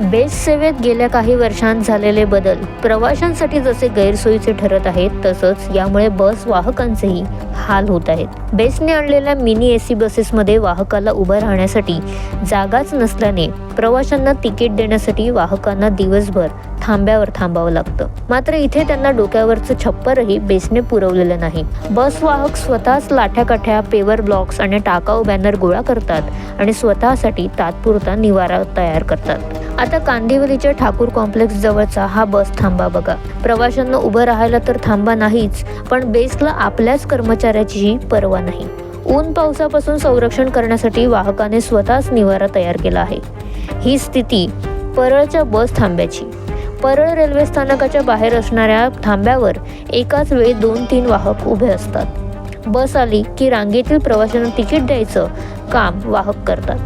Best सेवेत गेल्या काही वर्षांत झालेले बदल प्रवाशांसाठी जसे गैरसोयीचे ठरत आहेत तसंच यामुळे बस वाहकांचेही हाल होत आहेत. बेस्टने आणलेल्या मिनी एसी बसेसमध्ये वाहकाला उभं राहण्यासाठी जागाच नसल्याने प्रवाशांना तिकीट देण्यासाठी वाहकांना दिवसभर थांब्यावर थांबावं लागतं. मात्र इथे त्यांना डोक्यावरचं छप्परही बेसने पुरवलेलं नाही. बस वाहक स्वतःच लाठ्याकाठ्या पेवर ब्लॉक्स आणि टाकाऊ बॅनर गोळा करतात आणि स्वतःसाठी तात्पुरता निवारा तयार करतात. आता कांदिवलीच्या ठाकूर कॉम्प्लेक्स जवळचा हा बस थांबा बघा. प्रवाशांना उभं राहायला तर थांबा नाहीच पण बेसला आपल्याच कर्मचाऱ्याचीही पर्वा नाही. ऊन पावसापासून संरक्षण करण्यासाठी वाहकाने स्वतःच निवारा तयार केला आहे. ही स्थिती परळच्या बस थांब्याची. परळ रेल्वे स्थानकाच्या बाहेर असणाऱ्या थांब्यावर एकाच वेळी दोन तीन वाहक उभे असतात. बस आली की रांगेतील प्रवाशांना तिकीट द्यायचं काम वाहक करतात.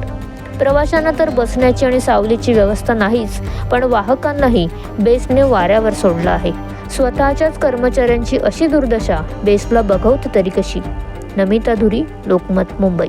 प्रवाशांना तर बसण्याची आणि सावलीची व्यवस्था नाहीच पण वाहकांनाही बेसने वाऱ्यावर सोडलं आहे. स्वतःच्याच कर्मचाऱ्यांची अशी दुर्दशा बेसला बघवत तरी कशी? नमिता धुरी लोकमत मुंबई.